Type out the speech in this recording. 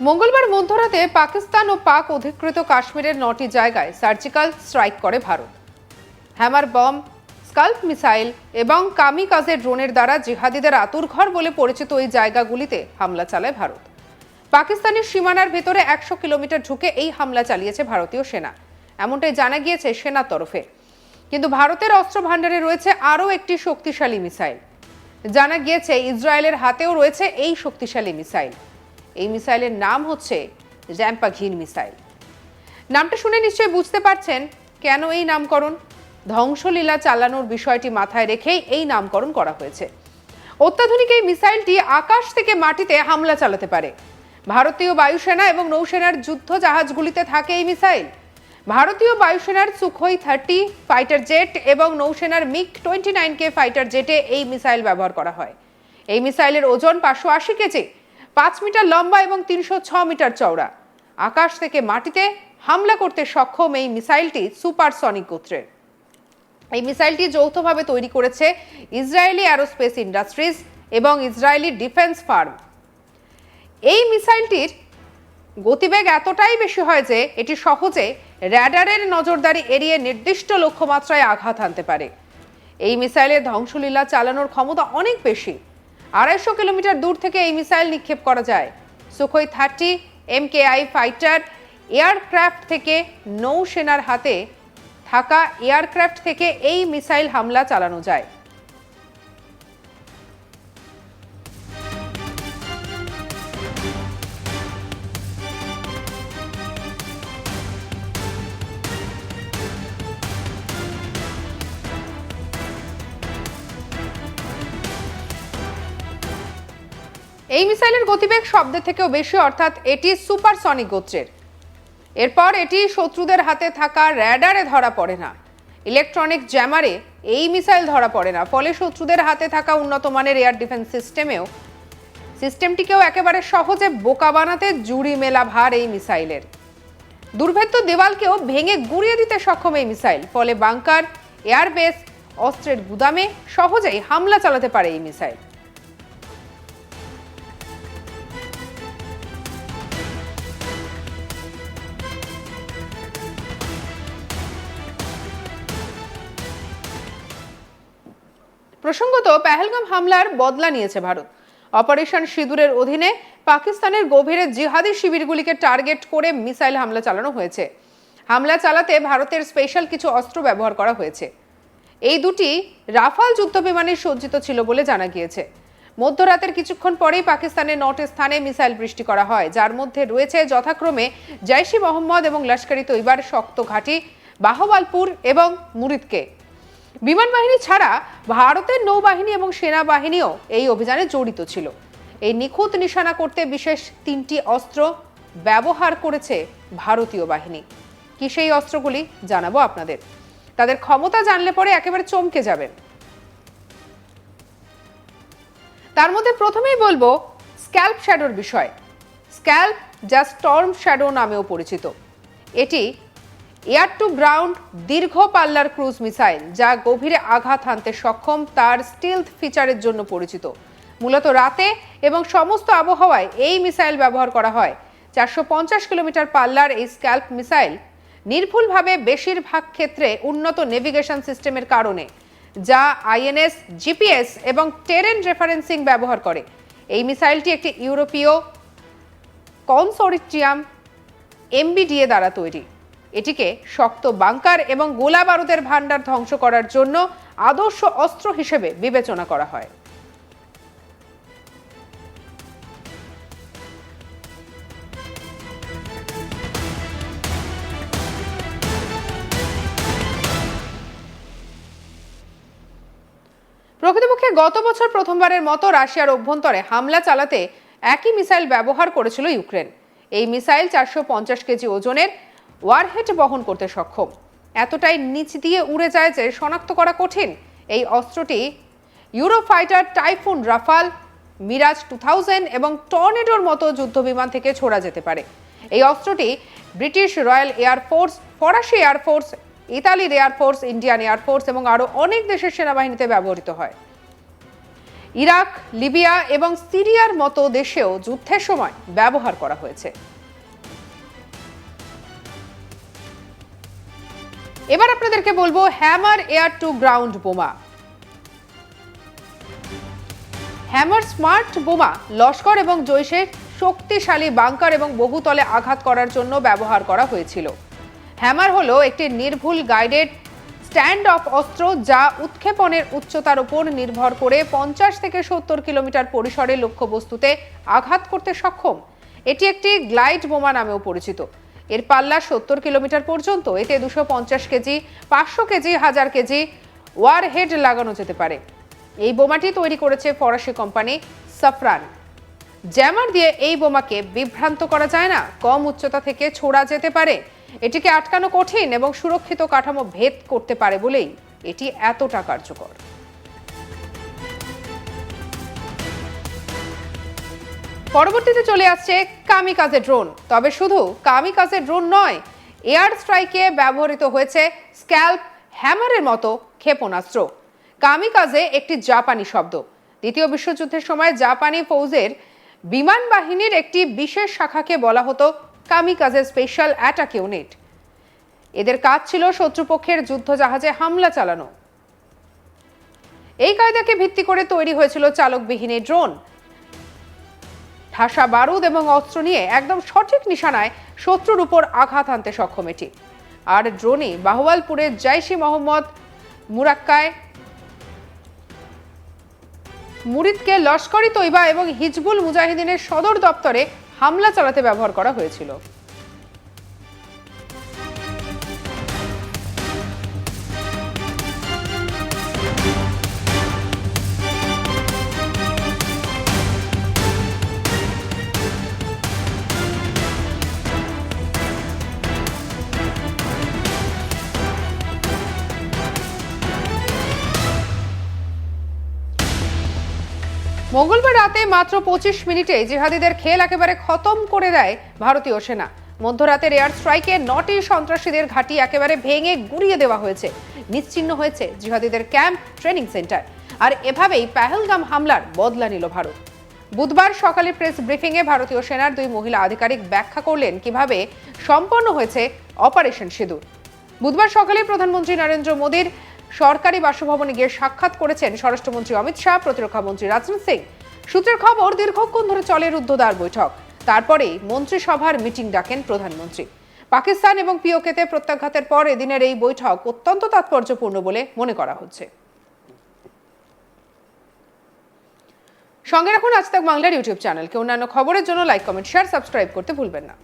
মঙ্গলবার মধ্যরাতে পাকিস্তান ও পাক অধিকৃত কাশ্মীরের নটি জায়গায় সার্জিক্যাল স্ট্রাইক করে Bharat. Hammer bomb, scalp missile এবং কামিকাজের ড্রোনের দ্বারা জিহাদিদের আতুরঘর বলে পরিচিত ওই জায়গাগুলিতে হামলা চালায় ভারত। পাকিস্তানের সীমানার ভেতরে একশো কিলোমিটার ঢুকে এই হামলা চালিয়েছে ভারতীয় সেনা। এমনটাই জানা গিয়েছে সেনার তরফে। কিন্তু ভারতের অস্ত্র ভাণ্ডারে রয়েছে আরও একটি শক্তিশালী মিসাইল। জানা গিয়েছে, ইসরায়েলের হাতেও রয়েছে এই শক্তিশালী মিসাইল। এই মিসাইলের নাম হচ্ছে র্যাম্পাঘিন মিসাইল। নামটা শুনে নিশ্চয়ই বুঝতে পারছেন কেন এই নামকরণ? ধ্বংসলীলা চালানোর বিষয়টি মাথায় রেখেই এই নামকরণ করা হয়েছে। অত্যাধুনিক এই মিসাইলটি আকাশ থেকে মাটিতে হামলা চালাতে পারে। ভারতীয় বায়ুসেনা এবং নৌসেনার যুদ্ধ জাহাজগুলিতে থাকে এই মিসাইল। ভারতীয় বায়ুসেনার সুখোই থার্টি, ফাইটার জেট এবং নৌসেনার মিগ টোয়েন্টি নাইন কে ফাইটার জেটে এই মিসাইল ব্যবহার করা হয়। এই মিসাইলের ওজন পাঁচশো আশি কেজি। পাঁচ মিটার লম্বা এবং তিনশো ছ মিটার চওড়া। আকাশ থেকে মাটিতে হামলা করতে সক্ষম এই মিসাইলটি সুপারসনিক গোত্রের। এই মিসাইলটি যৌথভাবে তৈরি করেছে ইসরায়েলি অ্যারোস্পেস ইন্ডাস্ট্রিজ এবং ইসরায়েলি ডিফেন্স ফার্ম। এই মিসাইলটির গতিবেগ এতটাই বেশি হয় যে এটি সহজে র্যাডারের নজরদারি এড়িয়ে নির্দিষ্ট লক্ষ্যমাত্রায় আঘাত আনতে পারে। এই মিসাইলের ধ্বংসলীলা চালানোর ক্ষমতা অনেক বেশি। আড়াইশো কিলোমিটার দূর থেকে এই মিসাইল নিক্ষেপ করা যায়। Sukhoi thirty MKI fighter aircraft থেকে নৌসেনার হাতে থাকা এয়ারক্রাফট থেকে এই মিসাইল হামলা চালানো যায়। এই মিসাইলের গতিবেগ শব্দের থেকেও বেশি, অর্থাৎ এটি সুপারসনিক গোত্রের। এরপর এটি শত্রুদের হাতে থাকা র্যাডারে ধরা পড়ে না। ইলেকট্রনিক জ্যামারে এই মিসাইল ধরা পড়ে না, ফলে শত্রুদের হাতে থাকা উন্নত মানের এয়ার ডিফেন্স সিস্টেমেও সিস্টেমটিকেও একেবারে সহজে বোকা বানাতে জুড়ি মেলা ভার এই মিসাইলের। দুর্ভেদ্য দেওয়ালকেও ভেঙে গুঁড়িয়ে দিতে সক্ষম এই মিসাইল, ফলে বাংকার, এয়ারবেস, অস্ত্রের গুদামে সহজেই হামলা চালাতে পারে এই মিসাইল। প্রসঙ্গত পেহেলগাম হামলার বদলা নিয়েছে ভারত। অপারেশন সিঁদুরের অধীনে পাকিস্তানের গভীরে জিহাদি শিবিরগুলিকে টার্গেট করে মিসাইল হামলা চালানো হয়েছে। হামলা চালাতে ভারতের স্পেশাল কিছু অস্ত্র ব্যবহার করা হয়েছে। এই দুটি রাফাল যুদ্ধবিমানে সজ্জিত ছিল বলে জানা গিয়েছে। মধ্যরাতের কিছুক্ষণ পরেই পাকিস্তানের নট স্থানে মিসাইল বৃষ্টি করা হয়, যার মধ্যে রয়েছে যথাক্রমে জৈশি মোহাম্মদ এবং লস্করি তৈবার শক্ত ঘাঁটি, বাহবালপুর এবং মুরিদকে। বিমান বাহিনী ছাড়া ভারতের নৌবাহিনী এবং সেনাবাহিনীও এই অভিযানে জড়িত ছিল। এই নিখুঁত নিশানা করতে বিশেষ তিনটি অস্ত্র ব্যবহার করেছে ভারতীয় বাহিনী। কি সেই অস্ত্রগুলি জানাব আপনাদের। তাদের ক্ষমতা জানলে পরে একেবারে চমকে যাবেন। তার মধ্যে প্রথমেই বলব স্ক্যাল্প শ্যাডোর বিষয়। স্ক্যাল্প যা স্টর্ম শ্যাডো নামেও পরিচিত। এটি এয়ার টু গ্রাউন্ড দীর্ঘ পাল্লার ক্রুজ মিসাইল, যা গভীরে আঘাত হানতে সক্ষম, তার স্টিলথ ফিচারের জন্য পরিচিত। মূলত রাতে এবং সমস্ত আবহাওয়ায় এই মিসাইল ব্যবহার করা হয়। চারশো পঞ্চাশ কিলোমিটার পাল্লার এই স্ক্যাল্প মিসাইল নির্ভুলভাবে বেশিরভাগ ক্ষেত্রে উন্নত নেভিগেশন সিস্টেমের কারণে, যা আইএনএস জিপিএস এবং টেরেন রেফারেন্সিং ব্যবহার করে। এই মিসাইলটি একটি ইউরোপীয় কনসোরিটিয়াম এমবিডিএ দ্বারা তৈরি। এটিকে শক্ত বাংকার এবং গোলা বারুদের ভাণ্ডার ধ্বংস করার জন্য আদর্শ অস্ত্র হিসেবে বিবেচনা করা হয়। প্রকৃতপক্ষে গত বছর প্রথমবারের মতো রাশিয়ার অভ্যন্তরে হামলা চালাতে একই মিসাইল ব্যবহার করেছিল ইউক্রেন। এই মিসাইল চারশো পঞ্চাশ কেজি ওজনের ওয়ারহেড বহন করতে সক্ষম। এতটাই নিচ দিয়ে উড়ে যায় যে শনাক্ত করা কঠিন। এই অস্ত্রটি Eurofighter Typhoon Rafale, Mirage two thousand এবং টর্নেডোর মতো যুদ্ধবিমান থেকে ছোড়া যেতে পারে। এই অস্ত্রটি ব্রিটিশ রয়্যাল এয়ারফোর্স ফরাসি এয়ারফোর্স ইতালির air force Indian air force এবং আরও অনেক দেশের সেনাবাহিনীতে ব্যবহৃত হয়। ইরাক, লিবিয়া এবং সিরিয়ার মতো দেশেও যুদ্ধের সময় ব্যবহার করা হয়েছে। এবার আপনাদেরকে বলব হ্যামার এয়ার টু গ্রাউন্ড বোমা। হ্যামার স্মার্ট বোমা লস্কর এবং জৈশের শক্তিশালী বাংকার এবং বহুতলে আঘাত করার জন্য ব্যবহার করা হয়েছিল। হ্যামার হলো একটি নির্ভুল গাইডেড স্ট্যান্ড অফ অস্ত্র যা উৎক্ষেপণের উচ্চতার উপর নির্ভর করে পঞ্চাশ থেকে সত্তর কিলোমিটার পরিসরে লক্ষ্যবস্তুতে আঘাত করতে সক্ষম। এটি একটি গ্লাইড বোমা নামেও পরিচিত। এর পাল্লা সত্তর কিলোমিটার পর্যন্ত। এতে দুশো পঞ্চাশ কেজি, পাঁচশো কেজি, হাজার কেজি ওয়ার হেড লাগানো যেতে পারে। এই বোমাটি তৈরি করেছে ফরাসি কোম্পানি সাফরান। জ্যামার দিয়ে এই বোমাকে বিভ্রান্ত করা যায় না, কম উচ্চতা থেকে ছোড়া যেতে পারে। এটিকে আটকানো কঠিন এবং সুরক্ষিত কাঠামো ভেদ করতে পারে বলেই এটি এতটা কার্যকর। পরবর্তীতে চলে আসছে কামিকাজে ড্রোন। তবে শুধু কামিকাজে ড্রোন নয়, এয়ার স্ট্রাইকে ব্যবহৃত হয়েছে স্ক্যাল্প হ্যামারের মতো ক্ষেপণাস্ত্র। কামিকাজে একটি জাপানি শব্দ। দ্বিতীয় বিশ্বযুদ্ধের সময় জাপানি ফৌজের বিমান বাহিনীর একটি বিশেষ শাখাকে বলা হতো কামিকাজে স্পেশাল অ্যাটাক ইউনিট। এদের কাজ ছিল শত্রুপক্ষের যুদ্ধজাহাজে হামলা চালানো। এই কায়দাকে ভিত্তি করে তৈরি হয়েছিল চালকবিহীন ড্রোন। ঠাসা বারুদ এবং অস্ত্র নিয়ে একদম সঠিক নিশানায় শত্রুর উপর আঘাত আনতে সক্ষম এটি। আর ড্রোনে বাহওয়ালপুরের জাইশি মোহাম্মদ মুরাক্কায় মুরিদকে লস্করি তৈবা এবং হিজবুল মুজাহিদিনের সদর দপ্তরে হামলা চালাতে ব্যবহার করা হয়েছিল। মঙ্গলবার রাতে মাত্র পঁচিশ মিনিটে জিহাদিদের খেল একেবারে খতম করে দেয় ভারতীয় সেনা। মধ্যরাতের এয়ার স্ট্রাইকে নটি সন্ত্রাসীদের ঘাঁটি একেবারে ভেঙে গুড়িয়ে দেওয়া হয়েছে। নিশ্চিহ্ন হয়েছে জিহাদিদের ক্যাম্প, ট্রেনিং সেন্টার। আর এভাবেই পেহেলগাম হামলার বদলা নিল ভারত। বুধবার সকালে প্রেস ব্রিফিংয়ে ভারতীয় সেনার দুই মহিলা আধিকারিক ব্যাখ্যা করলেন কীভাবে সম্পন্ন হয়েছে অপারেশন সিঁদুর। বুধবার সকালে প্রধানমন্ত্রী নরেন্দ্র মোদীর সরকারি বাসভবনে গিয়ে সাক্ষাৎ করেছেন স্বরাষ্ট্রমন্ত্রী অমিত শাহ, প্রতিরক্ষা মন্ত্রী রাজনাথ সিং। সূত্রের খবর, দীর্ঘক্ষণ ধরে চলে রুদ্ধদ্বার বৈঠক। তারপরেই মন্ত্রিসভার মিটিং ডাকেন প্রধানমন্ত্রী। পাকিস্তান এবং পিওকেতে প্রত্যাঘাতের পর এদিনের এই বৈঠক অত্যন্ত তাৎপর্যপূর্ণ বলে মনে করা হচ্ছে। সঙ্গে রাখুন আজ তাক বাংলার ইউটিউব চ্যানেলকে। অন্যান্য খবরের জন্য লাইক কমেন্ট শেয়ার সাবস্ক্রাইব করতে ভুলবেন না।